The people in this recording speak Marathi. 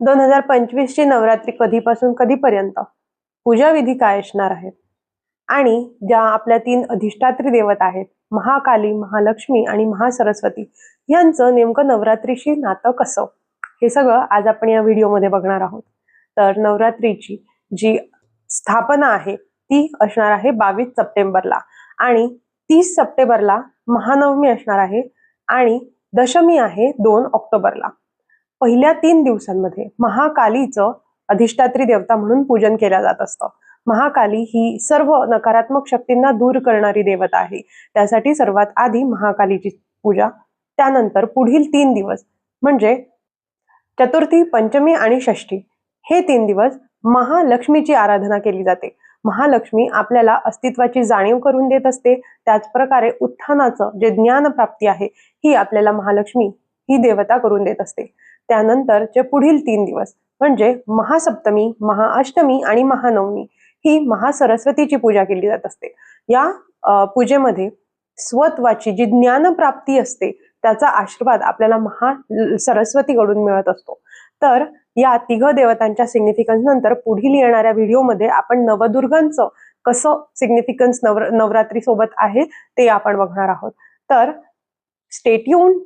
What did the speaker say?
दोन हजार पंचवीसची नवरात्री कधीपासून कधीपर्यंत? पूजा विधी काय असणार आहेत? आणि ज्या आपल्या तीन अधिष्ठात्री देवता आहेत महाकाली महालक्ष्मी आणि महासरस्वती यांचं नेमकं नवरात्रीशी नातं कसं? हे सगळं आज आपण या व्हिडिओमध्ये बघणार आहोत. तर नवरात्रीची जी स्थापना आहे ती असणार आहे बावीस सप्टेंबरला. आणि तीस सप्टेंबरला महानवमी असणार आहे आणि दशमी आहे दोन ऑक्टोबरला. पहिल्या तीन दिवसांमध्ये महाकालीचं अधिष्ठात्री देवता म्हणून पूजन केलं जात असतं. महाकाली ही सर्व नकारात्मक शक्तींना दूर करणारी देवता आहे. त्यासाठी सर्वात आधी महाकालीची पूजा त्यानंतर पुढील तीन दिवस म्हणजे चतुर्थी पंचमी आणि षष्ठी. हे तीन दिवस महालक्ष्मीची आराधना केली जाते. महालक्ष्मी आपल्याला अस्तित्वाची जाणीव करून देत असते. त्याच प्रकारे उत्थानाचं जे ज्ञान प्राप्ती आहे ही आपल्याला महालक्ष्मी ही देवता करून देत असते. त्यानंतरचे पुढील तीन दिवस म्हणजे महासप्तमी महाअष्टमी आणि महानवमी ही महासरस्वतीची पूजा केली जात असते. या पूजेमध्ये स्वत्वाची जी ज्ञानप्राप्ती असते त्याचा आशीर्वाद आपल्याला महा सरस्वतीकडून मिळत असतो. तर या तिघ देवतांच्या सिग्निफिकन्स नंतर पुढील येणाऱ्या व्हिडिओमध्ये आपण नवदुर्गांचं कसं सिग्निफिकन्स नवर नवरात्री सोबत आहे ते आपण बघणार आहोत. तर स्टेट्यून